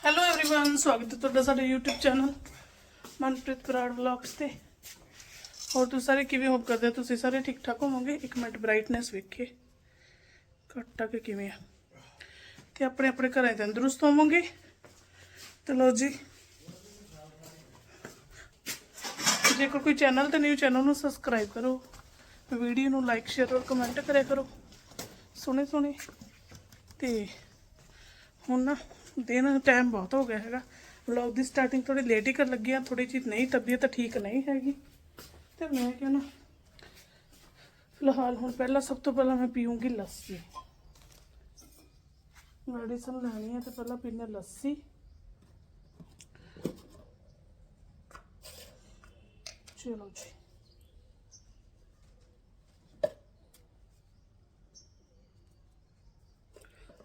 Hello everyone ਸਵਾਗਤ ਹੈ ਤੁਹਾਡਾ ਸਾਡੇ YouTube channel Manpreet Brar vlogs ਤੇ ਹੋਰ ਤੁਸੀਂ ਸਾਰੇ ਕਿਵੇਂ ਹੋਪ ਕਰਦੇ ਹੋ ਤੁਸੀਂ ਸਾਰੇ ਠੀਕ ਠਾਕ ਹੋਵੋਗੇ ਇੱਕ ਮਿੰਟ ਬ੍ਰਾਈਟਨੈਸ ਵੇਖੇ ਘੱਟ ਆ ਕਿ ਕਿਵੇਂ ਆ ਤੇ ਆਪਣੇ ਆਪਣੇ ਘਰਾਂ 'ਚ ਤੰਦਰੁਸਤ ਹੋਵੋਗੇ ਤੇ ਲੋ ਜੀ ਜੇਕਰ ਕੋਈ ਚੈਨਲ ਤੇ ਨਿਊ ਚੈਨਲ ਨੂੰ ਸਬਸਕ੍ਰਾਈਬ ਕਰੋ ਵੀਡੀਓ ਨੂੰ ਲਾਈਕ ਸ਼ੇਅਰ ਔਰ ਕਮੈਂਟ ਕਰਿਆ ਕਰੋ ਸੋਹਣੇ ਸੋਹਣੇ ਤੇ ਹੁਣ ਨਾ ਦਿਨ ਟਾਈਮ ਬਹੁਤ ਹੋ ਗਿਆ ਹੈਗਾ ਵਲੌਗ ਦੀ ਸਟਾਰਟਿੰਗ ਥੋੜੀ ਲੇਟ ਹੀ ਕਰ ਲੱਗੀ ਆ ਥੋੜੀ ਜਿਹੀ ਨਹੀਂ ਤਬੀਅਤ ਠੀਕ ਨਹੀਂ ਹੈਗੀ ਤੇ ਮੈਂ ਕਿਹਾ ਨਾ ਫਿਲਹਾਲ ਹੁਣ ਪਹਿਲਾਂ ਸਭ ਤੋਂ ਪਹਿਲਾਂ ਮੈਂ ਪੀਉਂਗੀ ਲੱਸੀ ਮੈਡੀਸਨ ਲੈਣੀ ਹੈ ਤੇ ਪਹਿਲਾਂ ਪੀਣਾ ਲੱਸੀ ਚਲੋ ਜੀ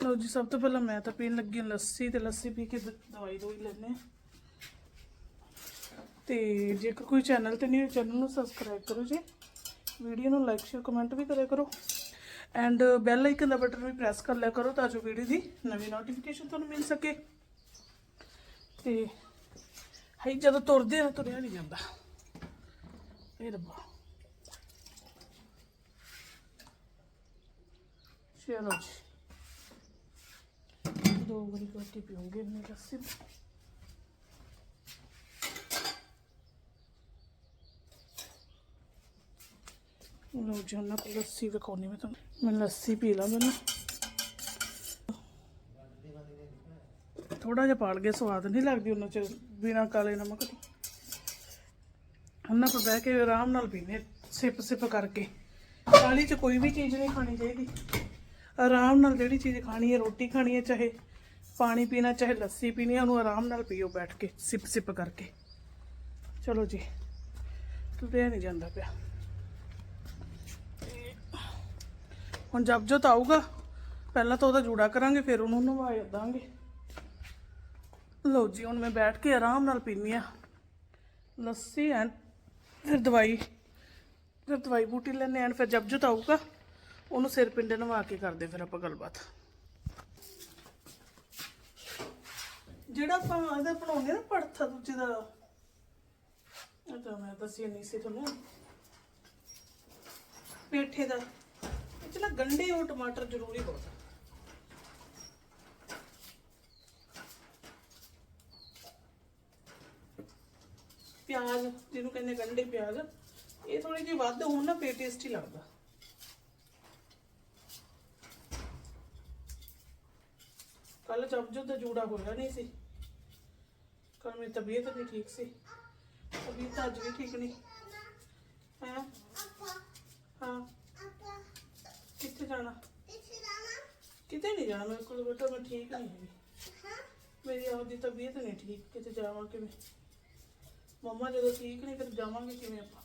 ਲਓ ਜੀ, ਸਭ ਤੋਂ ਪਹਿਲਾਂ ਮੈਂ ਤਾਂ ਪੀਣ ਲੱਗੀ ਹਾਂ ਲੱਸੀ ਤੇ ਲੱਸੀ ਪੀ ਕੇ ਦ- ਦਵਾਈ ਦੋਈ ਲੈਣੇ ਤੇ ਜੇਕਰ ਕੋਈ ਚੈਨਲ ਤੇ ਨਹੀਂ ਚੈਨਲ ਨੂੰ ਸਬਸਕ੍ਰਾਈਬ ਕਰੋ ਜੀ। ਵੀਡੀਓ ਨੂੰ ਲਾਈਕ ਸ਼ੇਅਰ ਕਮੈਂਟ ਵੀ ਕਰਿਆ ਕਰੋ। ਐਂਡ ਬੈਲ ਆਈਕਨ ਦਾ ਬਟਨ ਵੀ ਪ੍ਰੈਸ ਕਰ ਲਿਆ ਕਰੋ ਤਾਂ ਜੋ ਵੀਡੀਓ ਦੀ ਨਵੀਂ ਨੋਟੀਫਿਕੇਸ਼ਨ ਤੁਹਾਨੂੰ ਮਿਲ ਸਕੇ। ਤੇ ਹਾਈ ਜਦੋਂ ਤੁਰਦੇ ਆ, ਤੁਰਿਆ ਨਹੀਂ ਜਾਂਦਾ। ਇਹ ਰੱਬਾ। ਚਲੋ ਜੀ। ਦੋ ਵਾਰੀ ਕਰਕੇ ਪੀਉਂਗੇ, ਮੈਂ ਲੱਸੀ ਲੋ ਜੀ, ਉਹਨਾਂ ਕੋਲ ਲੱਸੀ ਵਿਖਾਉਣੀ ਮੈਂ ਤੁਹਾਨੂੰ। ਮੈਂ ਲੱਸੀ ਪੀ ਲਾਂ ਮੈਨੂੰ ਥੋੜਾ ਜਿਹਾ ਪਾਲ ਕੇ ਸਵਾਦ ਨਹੀਂ ਲੱਗਦੀ ਉਹਨਾਂ ਚ ਬਿਨਾ ਕਾਲੇ ਨਮਕ ਤੋਂ। ਉਹਨਾਂ ਪਰ ਬਹਿ ਕੇ ਆਰਾਮ ਨਾਲ ਪੀਨੇ ਸਿਪ ਸਿਪ ਕਰਕੇ। ਕਾਲੀ ਚ ਕੋਈ ਵੀ ਚੀਜ਼ ਨਹੀਂ ਖਾਣੀ ਚਾਹੀਦੀ। ਆਰਾਮ ਨਾਲ ਜਿਹੜੀ ਚੀਜ਼ ਖਾਣੀ ਹੈ, ਰੋਟੀ ਖਾਣੀ ਹੈ, ਚਾਹੇ ਪਾਣੀ ਪੀਣਾ, ਚਾਹੇ ਲੱਸੀ ਪੀਣੀ ਹੈ ਉਹਨੂੰ ਆਰਾਮ ਨਾਲ ਪੀਓ ਬੈਠ ਕੇ, ਸਿਪ ਸਿਪ ਕਰਕੇ। ਚਲੋ ਜੀ, ਤੁਰਿਆ ਨਹੀਂ ਜਾਂਦਾ ਪਿਆ। ਤੇ ਹੁਣ ਜਬ ਜੋ ਆਊਗਾ, ਪਹਿਲਾਂ ਤਾਂ ਉਹਦਾ ਜੂੜਾ ਕਰਾਂਗੇ, ਫਿਰ ਉਹਨੂੰ ਨਵਾ ਦਾਂਗੇ ਲਓ ਜੀ, ਹੁਣ ਮੈਂ ਬੈਠ ਕੇ ਆਰਾਮ ਨਾਲ ਪੀਨੀ ਆ। ਲੱਸੀ ਐਂਡ ਫਿਰ ਦਵਾਈ ਫਿਰ ਦਵਾਈ ਬੂਟੀ ਲੈਣੇ ਐਂਡ ਫਿਰ ਜਬ ਜੋਤ ਆਊਗਾ, ਉਹਨੂੰ ਸਿਰ ਪਿੰਡੇ ਨਵਾ ਕੇ ਕਰਦੇ ਫਿਰ ਆਪਾਂ ਗੱਲਬਾਤ। ਜਿਹੜਾ ਆਪਾਂ ਇਹਦਾ ਬਣਾਉਂਦੇ ਨਾ ਪੜਥਾ ਦੂਜੇ ਦਾ। ਇਹ ਤਾਂ ਮੈਂ ਦੱਸਿਆ ਨਹੀਂ ਸੀ ਤੁਹਾਨੂੰ। ਪੇਠੇ ਦਾ। ਇਹ 'ਚ ਨਾ ਗੰਡੇ ਔਰ ਟਮਾਟਰ ਜ਼ਰੂਰੀ ਬਹੁਤ ਪਿਆਜ਼, ਜਿਹਨੂੰ ਕਹਿੰਦੇ ਗੰਡੇ ਪਿਆਜ਼, ਇਹ ਥੋੜੇ ਜਿਹੇ ਵੱਧ ਹੋਣ ਨਾ ਫੇਰ ਟੇਸਟੀ ਲੱਗਦਾ। ਕੱਲ ਜਬਜੋ ਦਾ ਜੂੜਾ ਹੋਇਆ ਨਹੀਂ ਸੀ। ਪਰ ਮੇਰੀ ਤਬੀਅਤ ਨਹੀਂ ਠੀਕ ਸੀ। ਤਬੀਅਤ ਅੱਜ ਵੀ ਠੀਕ ਨਹੀਂ। ਹੈ? ਹਾਂ। ਕਿੱਥੇ ਜਾਣਾ? ਕਿਤੇ ਨਹੀਂ ਜਾਣਾ ਮੇਰੇ ਕੋਲ, ਬੇਟਾ ਮੈਂ ਠੀਕ ਨਹੀਂ ਹੈਗੀ। ਮੇਰੀ ਆਪਦੀ ਤਬੀਅਤ ਨਹੀਂ ਠੀਕ, ਕਿਤੇ ਜਾਵਾਂ ਕਿਵੇਂ? ਮੰਮਾ ਜਦੋਂ ਠੀਕ ਨਹੀਂ ਫਿਰ ਜਾਵਾਂਗੇ ਕਿਵੇਂ ਆਪਾਂ?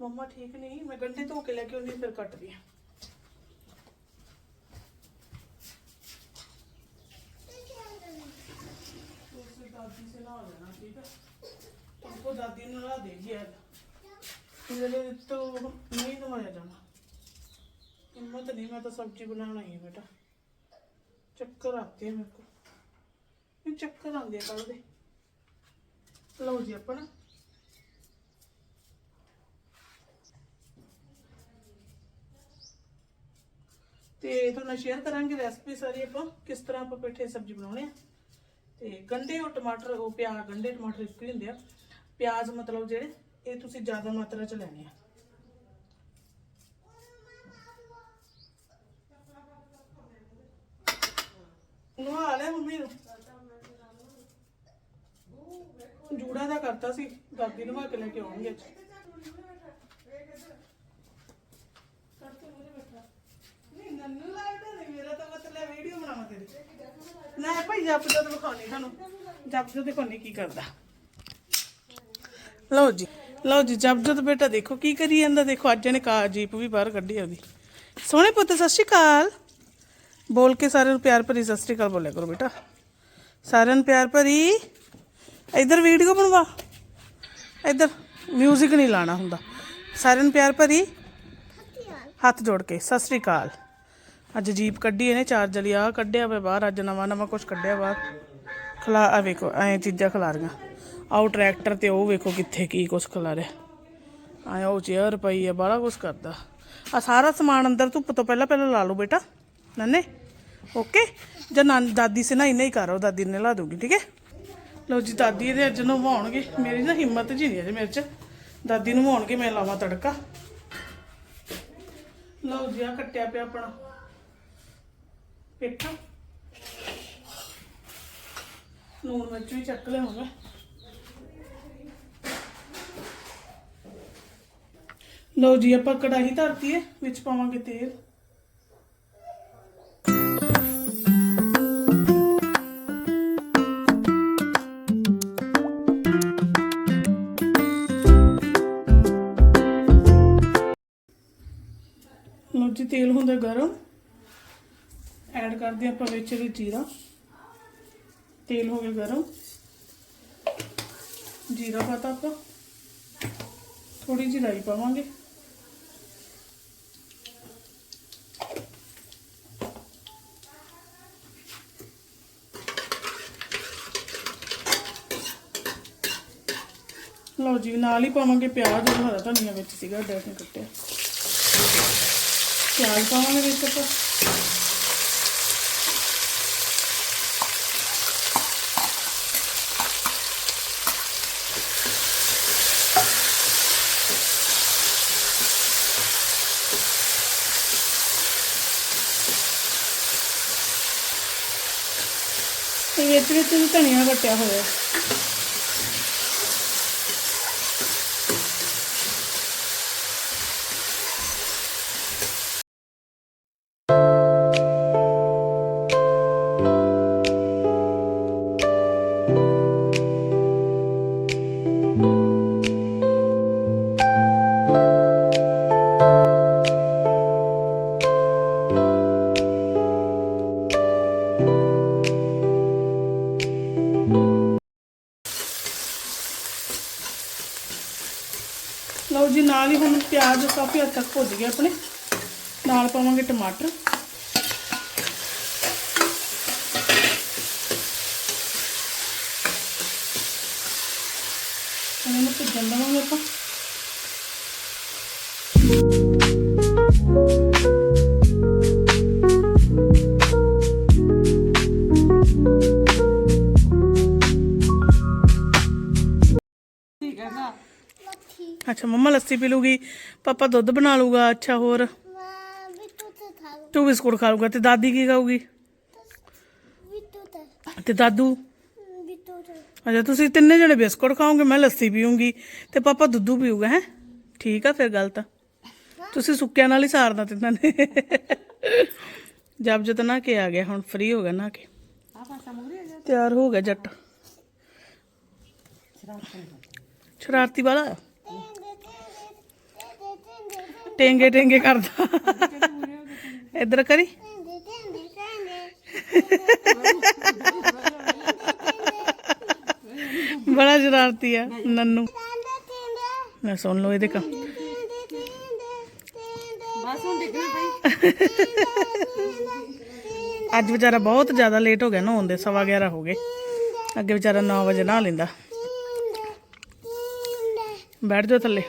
ਮੰਮਾ ਠੀਕ ਨਹੀਂ, ਮੈਂ ਗੰਢੇ ਧੋ ਕੇ ਲੈ ਕੇ ਆਉਂਦੀ ਫਿਰ ਕੱਟਦੀ ਆ दादी ने नहा देगी आज मेरे तो नहीं नहाया जाना हिम्मत नहीं मैं तो सब्जी बनाना ही है बेटा चक्कर आते हैं मेरे को नहीं चक्कर आते कल दे लो जी अपना ਤੇ ਤੁਹਾਨੂੰ ਸ਼ੇਅਰ ਕਰਾਂਗੇ ਰੈਸਪੀ ਸਾਰੀ ਆਪਾਂ ਕਿਸ ਤਰ੍ਹਾਂ ਆਪਾਂ ਪੇਠੇ ਦੀ ਸਬਜ਼ੀ ਬਣਾਉਣੇ ਆ ਤੇ ਗੰਡੇ ਔਰ ਟਮਾਟਰ ਉਹ ਪਿਆਜ਼ ਗੰਡੇ ਟਮਾਟਰ ਇੱਕੋ ਹੀ ਹੁੰਦੇ ਆ ਪਿਆਜ਼ ਮਤਲਬ ਜਿਹੜੇ, ਇਹ ਤੁਸੀਂ ਜ਼ਿਆਦਾ ਮਾਤਰਾ ਚ ਲੈਣੇ ਆ। ਨਵਾ ਲਿਆ ਮੰਮੀ ਨੂੰ। ਜੂੜਾ ਦਾ ਕਰਤਾ ਸੀ, ਦਾਦੀ ਨਵਾ ਕੇ ਲੈ ਕੇ ਆਉਣਗੇ। ਅੱਜ ਨੰਨੂ ਲੱਗਦਾ ਨਹੀਂ, ਮੇਰਾ ਤਾਂ ਮਤਲਬ ਵੀਡੀਓ ਬਣਾਵਾਂ ਤੇਰੀ। ਨਾ ਭਾਈ, ਜੱਪ ਦਾ ਵਿਖਾਉਣੀ ਤੁਹਾਨੂੰ ਜੱਪ ਦਾ ਦਿਖਾਉਣੀ ਕੀ ਕਰਦਾ। ਲਓ ਜੀ ਲਓ ਜੀ ਜੱਪ ਜਦ ਬੇਟਾ ਦੇਖੋ ਕੀ ਕਰੀ ਜਾਂਦਾ, ਦੇਖੋ ਅੱਜ ਇਹਨੇ ਕਾ ਜੀਪ ਵੀ ਬਾਹਰ ਕੱਢੀ ਉਹਦੀ। ਸੋਹਣੇ ਪੁੱਤ, ਸਤਿ ਸ਼੍ਰੀ ਅਕਾਲ। ਬੋਲ ਕੇ ਸਾਰਿਆਂ ਨੂੰ ਪਿਆਰ ਭਰੀ ਸਤਿ ਸ਼੍ਰੀ ਅਕਾਲ ਬੋਲਿਆ ਕਰੋ ਬੇਟਾ। ਸਾਰਿਆਂ ਨੂੰ ਪਿਆਰ ਭਰੀ। ਇੱਧਰ ਵੀਡੀਓ ਬਣਵਾ। ਇੱਧਰ 뮤직 ਨਹੀਂ ਲਾਣਾ ਹੁੰਦਾ। ਸਾਰਿਆਂ ਨੂੰ ਪਿਆਰ ਭਰੀ। ਹੱਥ ਜੋੜ ਕੇ, ਸਤਿ ਸ਼੍ਰੀ ਅਕਾਲ। ਅੱਜ ਜੀਪ ਕੱਢੀ ਇਹਨੇ, ਚਾਰਜ ਲਈ ਆ ਕੱਢਿਆ ਵੇ ਬਾਹਰ, ਅੱਜ ਨਵਾਂ ਨਵਾਂ ਕੁਝ ਕੱਢਿਆ ਬਾਹਰ ਖਲਾ ਆ ਵੇਖੋ, ਐ ਚੀਜ਼ਾਂ ਖਿਲਾ ਰਹੀਆਂ ਟਰੈਕਟਰ ਤੇ ਉਹ ਵੇਖੋ ਕਿੱਥੇ ਕੀ ਕੁਛ ਖਲਾਰਿਆ। ਰਿਹਾ ਉਹ ਚੇਅਰ ਪਈ ਆ, ਬਾਹਲਾ ਕੁਛ ਕਰਦਾ। ਆ ਸਾਰਾ ਸਮਾਨ ਅੰਦਰ ਧੁੱਪ ਤੋਂ ਪਹਿਲਾਂ ਪਹਿਲਾਂ ਲਾ ਲਓ ਬੇਟਾ, ਨੰਨੇ। ਓਕੇ ਜਾਂ ਨਾਨ ਦਾਦੀ ਸੇ ਨਾ ਇੰਨਾ ਹੀ ਕਰੋ ਦਾਦੀ ਨੇ ਲਾ ਦੂਗੀ ਠੀਕ ਹੈ? ਲਓ ਜੀ, ਦਾਦੀ ਇਹਦੇ ਅੱਜ ਨਵਾਉਣਗੇ। ਮੇਰੀ ਨਾ ਹਿੰਮਤ ਜੀ ਨਹੀਂ ਅਜੇ ਮੇਰੇ ਚ। ਦਾਦੀ ਨੂੰ ਨਵਾਉਣਗੇ, ਮੈਂ ਲਾਵਾਂ ਤੜਕਾ। ਲਓ ਜੀ ਆ ਕੱਟਿਆ ਪਿਆ ਆਪਣਾ। ਪੇਠਾ। ਨੂਣ ਮਿਰਚ ਵੀ ਚੱਕ ਲਿਆਉਂਗਾ ਲਓ ਜੀ, ਆਪਾਂ ਕੜਾਹੀ ਧਰਤੀ ਹੈ ਵਿੱਚ ਪਾਵਾਂਗੇ ਤੇਲ। ਲਓ ਜੀ, ਤੇਲ ਹੁੰਦਾ ਗਰਮ। ਐਡ ਕਰਦੇ ਹਾਂ ਆਪਾਂ ਵਿੱਚ ਇਹਦੇ ਜੀਰਾ। ਤੇਲ ਹੋ ਗਿਆ ਗਰਮ। ਜੀਰਾ ਪਾਤਾ ਆਪਾਂ। ਥੋੜੀ ਜਿਹੀ ਰਾਈ ਪਾਵਾਂਗੇ। ਲਓ ਜੀ ਨਾਲ ਹੀ ਪਾਵਾਂਗੇ, ਪਿਆਜ਼ ਔਰ ਹਰਾ ਧਨੀਆ ਵਿੱਚ ਸੀਗਾ ਡੈਟ ਨੇ ਕੱਟਿਆ। ਪਿਆਜ਼ ਪਾਵਾਂਗੇ ਵਿੱਚ ਆਪਾਂ। ਵਿੱਚ ਵਿੱਚ ਵੀ ਧਨੀਆ ਕੱਟਿਆ ਹੋਇਆ। ਕਾਫੀ ਹੱਦ ਤੱਕ ਭੁੱਜ ਗਏ ਆਪਣੇ ਨਾਲ ਪਾਵਾਂਗੇ ਟਮਾਟਰ ਹੁਣ ਇਹਨੂੰ ਭੁੱਜਣ ਦੇਵਾਂਗੇ ਆਪਾਂ ਮੰਮਾ ਲੱਸੀ ਪੀ ਲੂਗੀ, ਪਾਪਾ ਦੁੱਧ ਬਣਾ ਲੂਗਾ, ਅੱਛਾ ਹੋਰ। ਤੂੰ ਬਿਸਕੁਟ ਖਾ ਲੂਗਾ ਤੇ ਦਾਦੀ ਕੀ ਖਾਊਗੀ? ਤੇ ਦਾਦੂ? ਅੱਛਾ, ਤੁਸੀਂ ਤਿੰਨੇ ਜਣੇ ਬਿਸਕੁਟ ਖਾਓਗੇ, ਮੈਂ ਲੱਸੀ ਪੀਊਂਗੀ ਤੇ ਪਾਪਾ ਦੁੱਧੂ ਪੀਊਗਾ, ਹੈ? ਠੀਕ ਆ ਫਿਰ ਗੱਲ ਤਾਂ। ਤੁਸੀਂ ਸੁੱਕਿਆਂ ਨਾਲ ਹੀ ਸਾਰਨਾ ਤਿੰਨਾਂ ਨੇ। ਜਬ ਜਦ ਨਾ ਕੇ ਆ ਗਿਆ, ਹੁਣ ਫ੍ਰੀ ਹੋ ਗਿਆ ਨਾ ਕੇ। ਤਿਆਰ ਹੋ ਗਿਆ ਜੱਟ। ਸ਼ਰਾਰਤੀ ਵਾਲਾ? ਟੇਂਗੇ ਟੇਂਗੇ ਕਰਦਾ। ਇੱਧਰ ਕਰੀ। ਬੜਾ ਸ਼ਰਾਰਤੀ ਆ ਨੰਨੂ। ਮੈਂ ਸੁਣ ਲਓ ਇਹਦੇ ਕੰਮ। ਅੱਜ ਵਿਚਾਰਾ ਬਹੁਤ ਜ਼ਿਆਦਾ ਲੇਟ ਹੋ ਗਿਆ ਨਹਾਉਣ ਦੇ ਸਵਾ 11 ਹੋ ਗਏ। ਅੱਗੇ ਵਿਚਾਰਾ 9 ਵਜੇ ਨਹਾ ਲੈਂਦਾ। ਬੈਠ ਜਾ ਥੱਲੇ।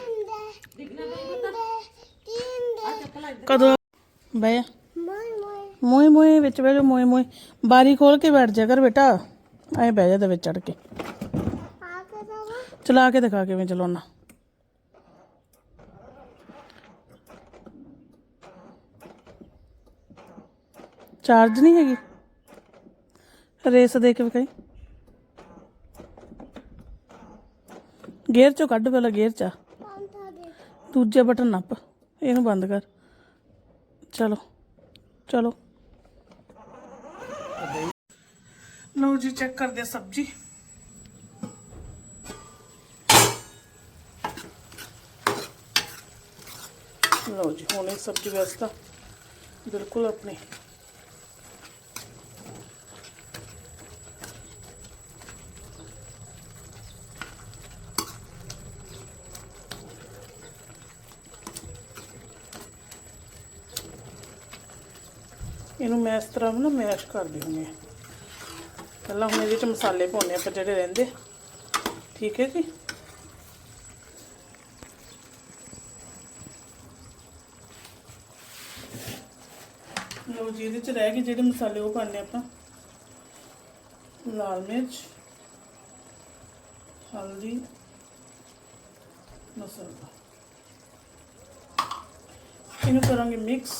ਕਦੋਂ? ਬਹਿ ਮੋਏ ਮੋਏ ਵਿੱਚ ਬਹਿ ਜਾ, ਮੋਏ ਮੋਏ। ਬਾਰੀ ਖੋਲ ਕੇ ਬੈਠ ਜਾ ਕਰ ਬੇਟਾ। ਐ ਬਹਿ ਜਾ ਤੇ ਵਿੱਚ ਚੜ ਕੇ। ਚਲਾ ਕੇ ਦਿਖਾ ਕਿਵੇਂ ਚਲਾਉਣਾ। ਚਾਰਜ ਨਹੀਂ ਹੈਗੀ? ਰੇਸ ਦੇ ਕੇ ਵਿਖਾਈ। ਗੇਅਰ ਚੋਂ ਕੱਢ ਪਹਿਲਾਂ ਗੇਅਰ ਚਾ ਦੂਜੇ ਬਟਨ ਨੱਪ। ਇਹਨੂੰ ਬੰਦ ਕਰ। ਚਲੋ ਚਲੋ। ਲਓ ਜੀ ਚੈੱਕ ਕਰਦੇ ਸਬਜੀ। ਲਓ ਜੀ, ਹੁਣ ਇਹ ਸਬਜੀ ਵੈਸਤਾ ਬਿਲਕੁਲ ਆਪਣੀ ਇਹਨੂੰ ਮੈਂ ਇਸ ਤਰ੍ਹਾਂ ਨਾ ਮੈਸ਼ ਕਰਦੀ ਹੁੰਦੀ ਹਾਂ। ਪਹਿਲਾਂ ਹੁਣ ਇਹਦੇ ਚ ਮਸਾਲੇ ਪਾਉਣੇ ਆਪਾਂ ਜਿਹੜੇ ਰਹਿੰਦੇ। ਠੀਕ ਹੈ ਜੀ? ਲਓ ਜੀ, ਇਹਦੇ ਚ ਰਹਿ ਗਏ ਜਿਹੜੇ ਮਸਾਲੇ ਉਹ ਪਾਣੇ ਆਪਾਂ। ਲਾਲ ਮਿਰਚ, ਹਲਦੀ, ਮਸਾਲਾ। ਇਹਨੂੰ ਕਰਾਂਗੇ ਮਿਕਸ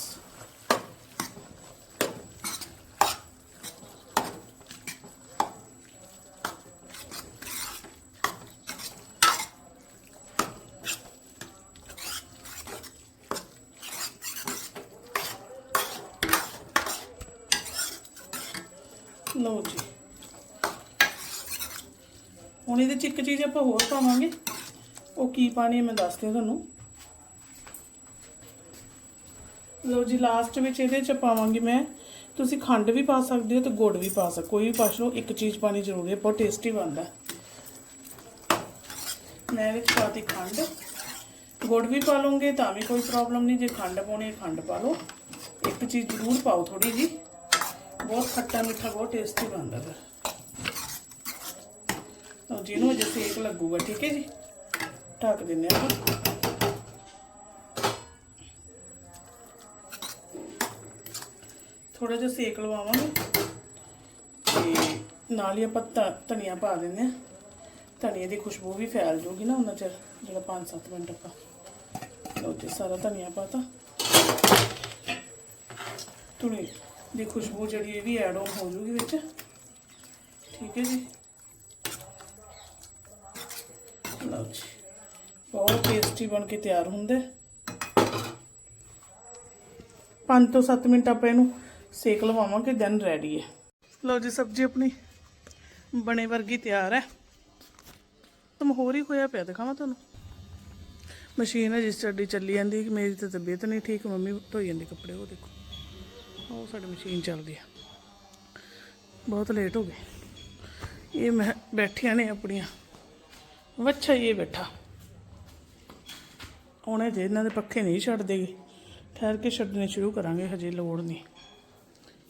ਲਓ ਜੀ ਹੁਣ ਇਹਦੇ ਚ ਇੱਕ ਚੀਜ਼ ਆਪਾਂ ਹੋਰ ਪਾਵਾਂਗੇ। ਉਹ ਕੀ ਪਾਣੀ ਹੈ, ਮੈਂ ਦੱਸਦੀ ਹਾਂ ਤੁਹਾਨੂੰ। ਲਓ ਜੀ ਲਾਸਟ ਵਿੱਚ ਇਹਦੇ ਚ ਪਾਵਾਂਗੀ ਮੈਂ। ਤੁਸੀਂ ਖੰਡ ਵੀ ਪਾ ਸਕਦੇ ਹੋ ਤੇ ਗੁੜ ਵੀ ਪਾ ਸਕਦੇ ਕੋਈ ਵੀ ਪਾ ਲਓ ਇੱਕ ਚੀਜ਼ ਪਾਣੀ ਜ਼ਰੂਰੀ ਹੈ, ਬਹੁਤ ਟੇਸਟੀ ਬਣਦਾ। ਮੈਂ ਇਹਦੇ ਚ ਪਾਤੀ ਖੰਡ। ਗੁੜ ਵੀ ਪਾ ਲਓਗੇ, ਤਾਂ ਵੀ ਕੋਈ ਪ੍ਰੋਬਲਮ ਨਹੀਂ। ਜੇ ਖੰਡ ਪਾਉਣੀ ਹੈ, ਖੰਡ ਪਾ ਲਓ। ਇੱਕ ਚੀਜ਼ ਜ਼ਰੂਰ ਪਾਓ ਥੋੜੀ ਜੀ ਬਹੁਤ ਖੱਟਾ ਮਿੱਠਾ, ਬਹੁਤ ਟੇਸਟੀ ਬਣਦਾ ਫਿਰ। ਤਾਂ ਜਿਹਨੂੰ ਅਜੇ ਸੇਕ ਲੱਗੂਗਾ, ਠੀਕ ਹੈ ਜੀ? ਢੱਕ ਦਿੰਦੇ ਆਪਾਂ। ਥੋੜਾ ਜਿਹਾ ਸੇਕ ਲਵਾਵਾਂਗੇ। ਤੇ ਨਾਲ ਹੀ ਆਪਾਂ ਧਨੀਆ ਪਾ ਦਿੰਦੇ ਆ ਧਨੀਏ ਦੀ ਖੁਸ਼ਬੂ ਵੀ ਫੈਲ ਜੂਗੀ ਨਾ ਉਹਨਾਂ ਚਿਰ, ਜਿਹੜਾ 5-7 ਮਿੰਟ ਆਪਾਂ ਲਓ ਜੀ, ਸਾਰਾ ਧਨੀਆ ਪਾਤਾ। ਧਨੀਏ ਦੀ ਖੁਸ਼ਬੂ ਜਿਹੜੀ ਇਹ ਵੀ ਐਡ ਆਨ ਹੋ ਜੂਗੀ ਵਿੱਚ। ਠੀਕ ਹੈ ਜੀ ਲਓ ਜੀ ਬਹੁਤ ਟੇਸਟੀ ਬਣ ਕੇ ਤਿਆਰ ਹੁੰਦਾ। ਹੈ। ਪੰਜ ਤੋਂ 7 ਮਿੰਟ ਆਪਾਂ ਇਹਨੂੰ ਸੇਕ ਲਵਾਵਾਂਗੇ ਦੈਨ ਰੈਡੀ ਹੈ। ਲਓ ਜੀ, ਸਬਜ਼ੀ ਆਪਣੀ ਬਣੇ ਵਰਗੀ ਤਿਆਰ ਹੈ। ਤੁਮ ਹੋਰ ਹੀ ਹੋਇਆ ਪਿਆ, ਦਿਖਾਵਾਂ ਤੁਹਾਨੂੰ ਮਸ਼ੀਨ ਹੈ, ਜਿਸ ਚੱਲੀ ਜਾਂਦੀ ਮੇਰੀ ਤਾਂ ਤਬੀਅਤ ਨਹੀਂ ਠੀਕ, ਮੰਮੀ ਧੋਈ ਜਾਂਦੀ ਕੱਪੜੇ, ਉਹ ਦੇਖੋ। ਉਹ ਸਾਡੀ ਮਸ਼ੀਨ ਚੱਲਦੀ ਆ ਬਹੁਤ ਲੇਟ ਹੋ ਗਏ। ਇਹ ਮੈਂ ਬੈਠੀਆਂ ਨੇ ਆਪਣੀਆਂ। ਵੱਛਾ ਇਹ ਬੈਠਾ। ਉਹਨੇ ਜੇ, ਇਹਨਾਂ ਦੇ ਪੱਖੇ ਨਹੀਂ ਛੱਡਦੇਗੇ ਠਹਿਰ ਕੇ ਛੱਡਣੇ ਸ਼ੁਰੂ ਕਰਾਂਗੇ, ਹਜੇ ਲੋੜ ਨਹੀਂ।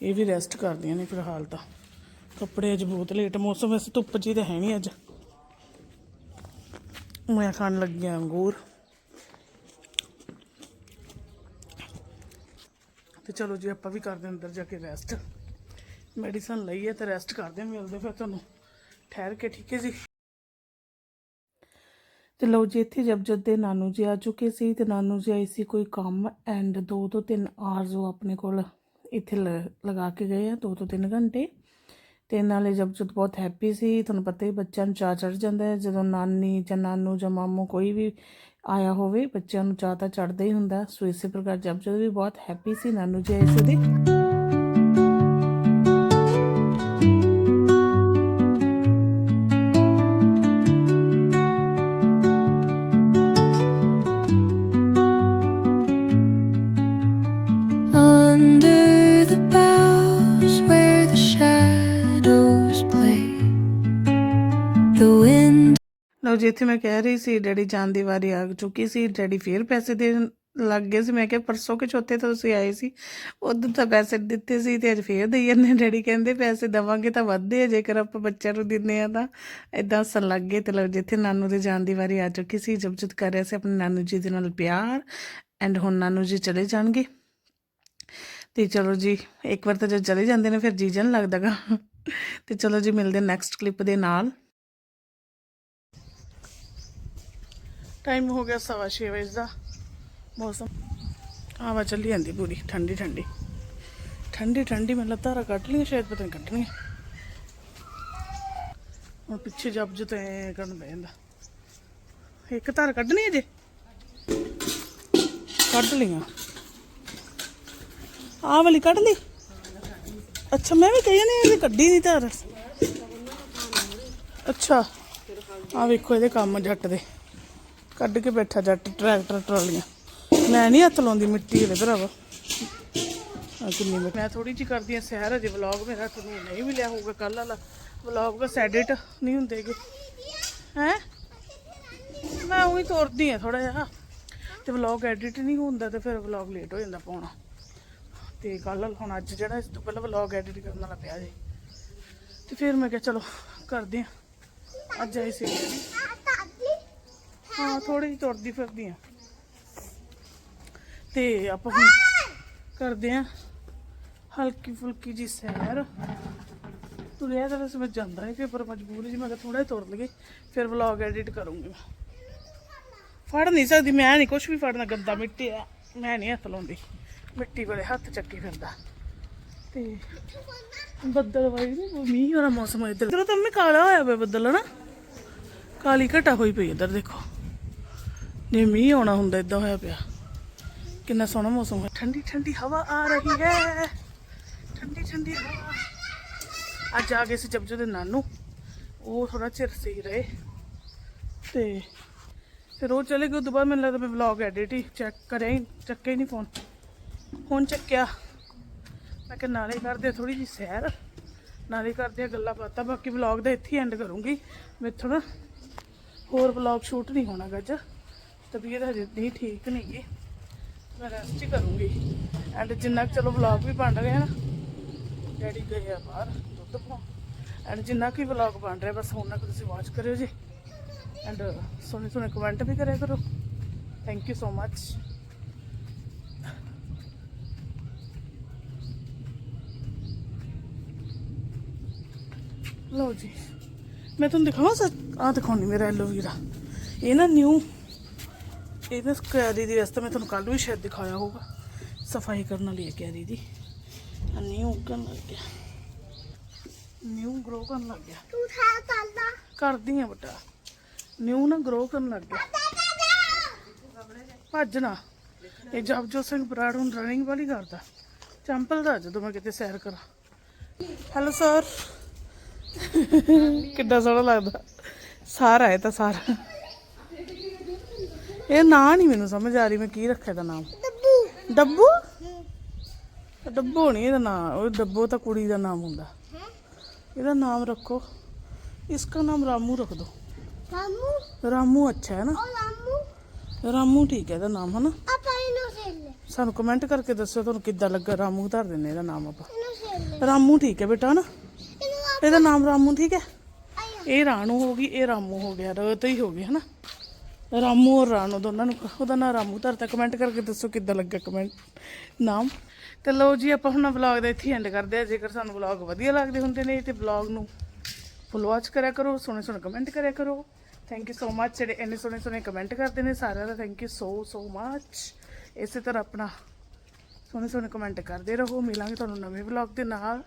ਇਹ ਵੀ ਰੈਸਟ ਕਰਦੀਆਂ ਨੇ ਫਿਲਹਾਲ ਤਾਂ। ਕੱਪੜੇ ਅੱਜ ਬਹੁਤ ਲੇਟ ਮੌਸਮ ਵੈਸੇ ਧੁੱਪ ਜੀ ਤਾਂ ਹੈ ਨਹੀਂ ਅੱਜ। ਮੈਂ ਖਾਣ ਲੱਗੀ ਅੰਗੂਰ। ਤੇ ਚਲੋ ਜੀ, ਆਪਾਂ ਵੀ ਕਰਦੇ ਹਾਂ ਅੰਦਰ ਜਾ ਕੇ ਰੈਸਟ ਮੈਡੀਸਨ ਲਈ ਹੈ ਤੇ ਰੈਸਟ ਕਰਦੇ ਮਿਲਦੇ ਫਿਰ ਤੁਹਾਨੂੰ। ਠਹਿਰ ਕੇ, ਠੀਕ ਹੈ ਜੀ? ਤੇ ਲਓ ਜੀ, ਇੱਥੇ ਜਬ ਜਦ ਦੇ ਨਾਨੂ ਜੀ ਆ ਚੁੱਕੇ ਸੀ ਤੇ ਨਾਨੂ ਜੀ ਆਏ ਸੀ ਕੋਈ ਕੰਮ ਐਂਡ 2 ਤੋਂ 3 ਆਵਰਸ ਉਹ ਆਪਣੇ ਕੋਲ ਇੱਥੇ ਲ- ਲਗਾ ਕੇ ਗਏ ਆ 2 ਤੋਂ 3 ਘੰਟੇ। ਤੇ ਨਾਲੇ ਜਬ ਜਦ ਬਹੁਤ ਹੈਪੀ ਸੀ, ਤੁਹਾਨੂੰ ਪਤਾ ਹੀ ਬੱਚਿਆਂ ਨੂੰ ਚਾਹ ਚੜ ਜਾਂਦਾ ਹੈ, ਜਦੋਂ ਨਾਨੀ ਜਾਂ ਨਾਨੂ ਜਾਂ ਮਾਮੂ ਕੋਈ ਵੀ ਆਇਆ ਹੋਵੇ, ਬੱਚਿਆਂ ਨੂੰ ਚਾਹ ਤਾਂ ਚੜਦਾ ਹੀ ਹੁੰਦਾ। ਸੋ ਇਸੇ ਪ੍ਰਕਾਰ ਜਬ ਜਦ ਵੀ ਬਹੁਤ ਹੈਪੀ ਸੀ, ਨਾਨੂ ਜੀ ਆਏ ਸੀ ਜਿੱਥੇ ਮੈਂ ਕਹਿ ਰਹੀ ਸੀ, ਡੈਡੀ ਜਾਣ ਦੀ ਵਾਰੀ ਆ ਚੁੱਕੀ ਸੀ, ਡੈਡੀ ਫੇਰ ਪੈਸੇ ਦੇਣ ਲੱਗ ਗਏ ਸੀ। ਮੈਂ ਕਿਹਾ, ਪਰਸੋਂ ਕਿ ਚੌਥੇ ਤੋਂ ਤੁਸੀਂ ਆਏ ਸੀ? ਉਦੋਂ ਤਾਂ ਪੈਸੇ ਦਿੱਤੇ ਸੀ ਤੇ ਅੱਜ ਫੇਰ ਦੇਈ ਜਾਂਦੇ ਡੈਡੀ ਕਹਿੰਦੇ, ਪੈਸੇ ਦਵਾਂਗੇ ਤਾਂ ਵੱਧਦੇ ਆ, ਜੇਕਰ ਆਪਾਂ ਬੱਚਿਆਂ ਨੂੰ ਦਿੰਦੇ ਆ ਤਾਂ। ਇਦਾਂ ਹੱਸਣ ਲੱਗ ਗਏ ਤੇ ਲਓ ਜਿੱਥੇ ਨਾਨੂ ਦੇ ਜਾਣ ਦੀ ਵਾਰੀ ਆ ਚੁੱਕੀ ਸੀ। ਜਬ ਕਰ ਰਿਹਾ ਸੀ ਆਪਣੇ ਨਾਨੂ ਜੀ ਦੇ ਨਾਲ ਪਿਆਰ ਐਂਡ ਹੁਣ ਨਾਨੂ ਜੀ ਚਲੇ ਜਾਣਗੇ। ਤੇ ਚਲੋ ਜੀ, ਇੱਕ ਵਾਰ ਤਾਂ ਜਦ ਚਲੇ ਜਾਂਦੇ ਨੇ, ਫਿਰ ਜੀਜਨ ਲੱਗਦਾਗਾ ਤੇ ਚਲੋ ਜੀ, ਮਿਲਦੇ ਨੈਕਸਟ ਕਲਿੱਪ ਦੇ ਨਾਲ। ਟਾਈਮ ਹੋ ਗਿਆ ਸਵਾ ਛੇ ਵਜੇ ਦਾ। ਮੌਸਮ। ਹਵਾ ਚੱਲੀ ਜਾਂਦੀ ਪੂਰੀ, ਠੰਡੀ ਠੰਡੀ। ਠੰਡੀ ਠੰਡੀ ਮਤਲਬ ਤਾਰਾ ਕੱਢ ਲਈਆਂ, ਸ਼ਾਇਦ ਪਤਾ ਨਹੀਂ ਕੱਢਣੀਆਂ ਹੁਣ ਪਿੱਛੇ ਜਬ ਜਤ ਐ ਕਰਨ ਬਹਿ ਜਾਂਦਾ। ਇੱਕ ਧਾਰ ਕੱਢਣੀ ਹੈ ਜੇ। ਕੱਢ ਲਈਆਂ। ਆਹ ਵਾਲੀ ਕੱਢ ਲਈ? ਅੱਛਾ, ਮੈਂ ਵੀ ਕਹੀ ਨਹੀਂ ਇਹਦੀ ਕੱਢੀ ਨਹੀਂ ਧਾਰ। ਅੱਛਾ ਆ ਵੇਖੋ, ਇਹਦੇ ਕੰਮ ਜੱਟ ਦੇ। ਕੱਢ ਕੇ ਬੈਠਾ ਜੱਟ, ਟਰੈਕਟਰ, ਟਰਾਲੀਆਂ। ਮੈਂ ਨਹੀਂ ਹੱਥ ਲਾਉਂਦੀ ਮਿੱਟੀ ਇਹਦੇ ਭਰਾਵਾ ਕਿੰਨੀ ਮੈਂ ਥੋੜੀ ਜਿਹੀ ਕਰਦੀ ਆ ਸਹਿਰ, ਅਜੇ ਵਲੌਗ ਮੇਰਾ ਤੁਹਾਨੂੰ ਨਹੀਂ ਮਿਲਿਆ ਹੋਊਗਾ ਕੱਲ ਵਾਲਾ। ਵਲੌਗ ਦਾ ਐਡਿਟ ਨਹੀਂ ਹੁੰਦੇਗੇ ਹੈ? ਮੈਂ ਉਹੀ ਤੋਰਦੀ ਆ ਥੋੜਾ ਜਿਹਾ। ਤੇ ਵਲੌਗ ਐਡਿਟ ਨਹੀਂ ਹੁੰਦਾ ਤੇ ਫਿਰ ਵਲੌਗ ਲੇਟ ਹੋ ਜਾਂਦਾ ਪਾਉਣਾ। ਤੇ ਕੱਲ ਹੁਣ ਅੱਜ ਜਿਹੜਾ ਇਸ ਤੋਂ ਪਹਿਲਾਂ ਵਲੌਗ ਐਡਿਟ ਕਰਨ ਵਾਲਾ ਪਿਆ ਜੀ ਤੇ ਫਿਰ ਮੈਂ ਕਿਹਾ ਚਲੋ, ਕਰਦੇ ਆ ਅੱਜ ਆਈ ਸੀ। ਹਾਂ ਥੋੜੀ ਜਿਹੀ ਤੁਰਦੀ ਫਿਰਦੀ ਆ ਤੇ ਆਪਾਂ ਹੁਣ ਕਰਦੇ ਆ ਹਲਕੀ ਫੁਲਕੀ ਜੀ ਸੈਰ। ਤੁਰਿਆ ਤਾਂ ਵੈਸੇ ਮੈਂ ਜਾਂਦਾ ਨਹੀਂ ਫਿਰ ਪਰ ਮਜਬੂਰੀ ਜੀ ਮੈਂ ਕਿਹਾ ਥੋੜਾ ਤੁਰ ਲਈਏ, ਫਿਰ ਵਲੌਗ ਐਡਿਟ ਕਰੂੰਗੀ ਮੈਂ। ਫੜ ਨਹੀਂ ਸਕਦੀ, ਮੈਂ ਨਹੀਂ ਕੁਝ ਵੀ ਫੜਨਾ, ਗੰਦਾ ਮਿੱਟੀ ਆ। ਮੈਂ ਨਹੀਂ ਹੱਥ ਲਾਉਂਦੀ, ਮਿੱਟੀ ਕੋਲੇ ਹੱਥ ਚੱਕੀ ਫਿਰਦਾ। ਤੇ ਬੱਦਲ ਵਾਈ ਨਹੀਂ ਮੀਂਹ ਵਾਲਾ ਮੌਸਮ ਹੈ ਇੱਧਰ। ਤਾਂ ਮੈਂ ਕਾਲਾ ਹੋਇਆ ਪਿਆ ਬੱਦਲ ਨਾ ਕਾਲੀ ਘਟਾ ਹੋਈ ਪਈ ਇੱਧਰ, ਦੇਖੋ। ਜੇ ਮੀਂਹ ਆਉਣਾ ਹੁੰਦਾ ਇਦਾਂ ਹੋਇਆ ਪਿਆ। ਕਿੰਨਾ ਸੋਹਣਾ ਮੌਸਮ ਹੈ ਠੰਡੀ ਠੰਡੀ ਹਵਾ ਆ ਰਹੀ ਹੈ। ਠੰਡੀ ਠੰਡੀ ਹਵਾ। ਅੱਜ ਆ ਗਏ ਸੀ ਜਬਜੋ ਦੇ ਨਾਨੂ। ਉਹ ਥੋੜਾ ਚਿਰ ਸੀ ਰਹੇ। ਤੇ ਫਿਰ ਉਹ ਚਲੇ ਗਏ ਉਦੋਂ ਬਾਅਦ ਮੈਨੂੰ ਲੱਗਦਾ ਮੈਂ ਵਲੌਗ ਐਡਿਟ ਹੀ ਚੈੱਕ ਕਰਿਆ ਹੀ ਚੱਕਿਆ ਹੀ ਨਹੀਂ ਫੋਨ ਹੁਣ ਚੱਕਿਆ। ਮੈਂ ਕਿਹਾ ਨਾਲੇ ਕਰਦੇ ਥੋੜੀ ਜੀ ਸੈਰ। ਨਾਲੇ ਕਰਦੇ ਗੱਲਾਂ ਬਾਤਾਂ। ਬਾਕੀ ਵਲੌਗ ਦਾ ਇੱਥੇ ਐਂਡ ਕਰੂੰਗੀ। ਮੈਥੋਂ ਨਾ ਹੋਰ ਵਲੌਗ ਸ਼ੂਟ ਨਹੀਂ ਹੋਣਾ ਗੱਜ ਤਬੀਅਤ ਹਜੇ ਨਹੀਂ ਠੀਕ ਨਹੀਂ ਗੀ ਮੈਂ ਰੈਸਟ ਹੀ ਕਰੂੰਗੀ ਐਂਡ ਜਿੰਨਾ ਕੁ ਚਲੋ ਵਲੌਗ ਵੀ ਬਣ ਰਿਹਾ ਨਾ ਡੈਡੀ ਗਏ ਆ ਬਾਹਰ ਦੁੱਧ ਪਾਉਣ ਐਂਡ ਜਿੰਨਾ ਕੁ ਵਲੌਗ ਬਣ ਰਿਹਾ ਬਸ ਉਹਨਾਂ ਕੁ ਤੁਸੀਂ ਵਾਚ ਕਰਿਓ ਜੀ ਐਂਡ ਸੋਹਣੇ ਸੋਹਣੇ ਕਮੈਂਟ ਵੀ ਕਰਿਆ ਕਰੋ ਥੈਂਕ ਯੂ ਸੋ ਮੱਚ ਲਓ ਜੀ ਮੈਂ ਤੁਹਾਨੂੰ ਦਿਖਾਵਾਂ ਸੱਚ ਆਹ ਦਿਖਾਉਣੀ ਮੇਰਾ ਐਲੋਵੀਰਾ ਇਹ ਨਾ ਨਿਊ ਇਹ ਨਾ ਕੈਰੀ ਦੀ ਵਾਸਤੇ ਮੈਂ ਤੁਹਾਨੂੰ ਕੱਲ ਵੀ ਸ਼ਾਇਦ ਦਿਖਾਇਆ ਹੋਊਗਾ। ਸਫ਼ਾਈ ਕਰਨ ਵਾਲੀ ਹੈ ਕੈਰੀ ਦੀ ਨਿਊ ਕਰਨ ਲੱਗ ਗਿਆ। ਨਿਊ ਗਰੋ ਕਰਨ ਲੱਗ ਗਿਆ। ਤੂੰ ਥਾ ਚੱਲਦਾ ਕਰਦੀ ਆ ਬਟਾ। ਨਿਊ ਨਾ ਗਰੋ ਕਰਨ ਲੱਗ ਗਿਆ। ਭੱਜ ਨਾ ਇਹ ਜਪਜੋਤ ਸਿੰਘ ਬਰਾੜ ਹੁਣ ਰਨਿੰਗ ਵਾਲੀ ਕਰਦਾ। ਚੰਪਲ ਦਾ ਜਦੋਂ ਮੈਂ ਕਿਤੇ ਸੈਰ ਕਰਾਂ। ਹੈਲੋ ਸਰ ਕਿੱਡਾ ਸੋਹਣਾ ਲੱਗਦਾ। ਸਾਰਾ ਹੈ ਤਾਂ ਸਾਰਾ। ਇਹ ਨਾਂ ਨਹੀਂ ਮੈਨੂੰ ਸਮਝ ਆ ਰਹੀ ਮੈਂ ਕੀ ਰੱਖਿਆ ਦਾ ਨਾਮ? ਡੱਬੂ। ਡੱਬੂ? ਡੱਬੂ ਨਹੀਂ ਇਹਦਾ ਨਾਮ ਉਹ ਡੱਬੋ ਤਾਂ ਕੁੜੀ ਦਾ ਨਾਮ ਹੁੰਦਾ। ਇਹਦਾ ਨਾਮ ਰੱਖੋ। ਇਸਕਾ ਨਾਮ ਰਾਮੂ ਰੱਖ ਦੋ। ਰਾਮੂ? ਰਾਮੂ ਅੱਛਾ ਹੈ ਨਾ? ਰਾਮੂ। ਰਾਮੂ ਠੀਕ ਹੈ ਇਹਦਾ ਨਾਮ ਹਨਾ? ਆਪਾਂ ਇਹਨੂੰ ਸੇਲ ਸਾਨੂੰ ਕਮੈਂਟ ਕਰਕੇ ਦੱਸੋ ਤੁਹਾਨੂੰ ਕਿੱਦਾਂ ਲੱਗਾ ਰਾਮੂ ਧਰ ਦਿੰਨੇ ਇਹਦਾ ਨਾਮ ਆਪਾਂ। ਰਾਮੂ ਠੀਕ ਹੈ ਬੇਟਾ ਨਾ ਇਹਦਾ ਨਾਮ ਰਾਮੂ ਠੀਕ ਹੈ? ਇਹ ਰਾਣੂ ਹੋ ਗਈ ਇਹ ਰਾਮੂ ਹੋ ਗਿਆ ਰਤ ਹੀ ਹੋ ਗਈ ਹਨਾ? ਰਾਮੂ ਔਰ ਰਾਣੂ ਦੋਨਾਂ ਨੂੰ ਉਹਦਾ ਨਾਮ ਰਾਮੂ ਧਰਤਾ। ਕਮੈਂਟ ਕਰਕੇ ਦੱਸੋ ਕਿੱਦਾਂ ਲੱਗਾ ਕਮੈਂਟ ਨਾਮ? ਤੇ ਲਓ ਜੀ, ਆਪਾਂ ਹੁਣ ਵਲੌਗ ਦਾ ਇੱਥੇ ਐਂਡ ਕਰਦੇ ਆ ਜੇਕਰ ਸਾਨੂੰ ਵਲੌਗ ਵਧੀਆ ਲੱਗਦੇ ਹੁੰਦੇ ਨੇ ਤੇ ਵਲੌਗ ਨੂੰ ਫੁੱਲ ਵਾਚ ਕਰਿਆ ਕਰੋ, ਸੋਹਣੇ ਸੋਹਣੇ ਕਮੈਂਟ ਕਰਿਆ ਕਰੋ। ਥੈਂਕ ਯੂ ਸੋ ਮੱਚ ਜਿਹੜੇ ਇੰਨੇ ਸੋਹਣੇ ਸੋਹਣੇ ਕਮੈਂਟ ਕਰਦੇ ਨੇ ਸਾਰਿਆਂ ਦਾ ਥੈਂਕ ਯੂ ਸੋ ਸੋ ਮੱਚ ਇਸੇ ਤਰ੍ਹਾਂ ਆਪਣਾ ਸੋਹਣੇ ਸੋਹਣੇ ਕਮੈਂਟ ਕਰਦੇ ਰਹੋ। ਮਿਲਾਂਗੇ ਤੁਹਾਨੂੰ ਨਵੇਂ ਵਲੌਗ ਦੇ ਨਾਲ।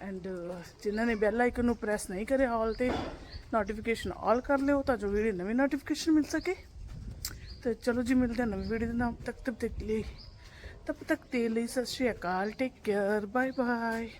ਐਂਡ ਜਿਨ੍ਹਾਂ ਨੇ ਬੈਲ ਆਈਕਨ ਨੂੰ ਪ੍ਰੈਸ ਨਹੀਂ ਕਰਿਆ ਆਲ ਤੇ ਨੋਟੀਫਿਕੇਸ਼ਨ ਆਲ ਕਰ ਲਿਓ ਤਾਂ ਜੋ ਵੀਡੀਓ ਨਵੀਂ ਨੋਟੀਫਿਕੇਸ਼ਨ ਮਿਲ ਸਕੇ। ਤੇ ਚਲੋ ਜੀ, ਮਿਲਦੇ ਹਾਂ ਨਵੀਂ ਵੀਡੀਓ ਦੇ ਨਾਲ। ਤੱਕ ਤੱਕ ਲਈ। ਤਬ ਤੱਕ ਦੇ ਲਈ ਸਤਿ ਸ਼੍ਰੀ ਅਕਾਲ। Take care bye bye